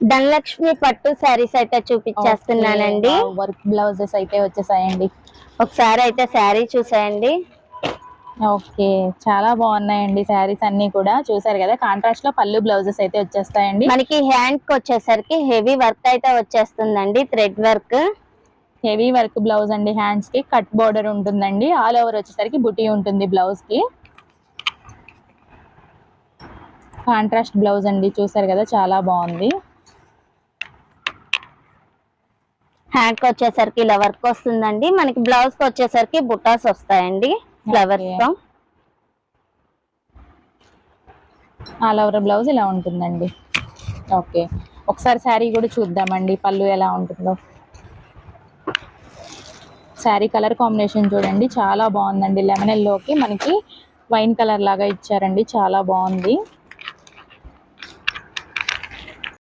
ధనలక్ష్మి పట్టు శారీస్ అయితే చూపించేస్తున్నానండి. Work blouses అయితే వచ్చేసాయండి. ఒకసారి అయితే శారీ చూసేయండి. ఓకే చాలా బాగున్నాయండి శారీస్ అన్ని కూడా. చూసారు కదా కాంట్రాస్ట్లో పళ్ళు బ్లౌజెస్ అయితే వచ్చేస్తాయండి. మనకి హ్యాండ్కి వచ్చేసరికి హెవీ వర్క్ అయితే వచ్చేస్తుందండి thread work heavy work blouse అండి హ్యాండ్స్కి. కట్ బోర్డర్ ఉంటుందండి. ఆల్ ఓవర్ వచ్చేసరికి బుటీ ఉంటుంది బ్లౌజ్కి. కాంట్రాస్ట్ బ్లౌజ్ అండి. చూసారు కదా చాలా బాగుంది. హ్యాండ్కి వచ్చేసరికి ఇలా వర్క్ వస్తుందండి. మనకి బ్లౌజ్కి వచ్చేసరికి బుటాస్ వస్తాయండి ఫ్లవర్స్తో ఆల్ ఓవర్ బ్లౌజ్ ఇలా ఉంటుందండి. ఓకే. ఒకసారి శారీ కూడా చూద్దామండి. పళ్ళు ఎలా ఉంటుందో. శారీ కలర్ కాంబినేషన్ చూడండి. చాలా బాగుందండి. లెమన్ ఎల్లోకి మనకి వైన్ కలర్ లాగా ఇచ్చారండి. చాలా బాగుంది.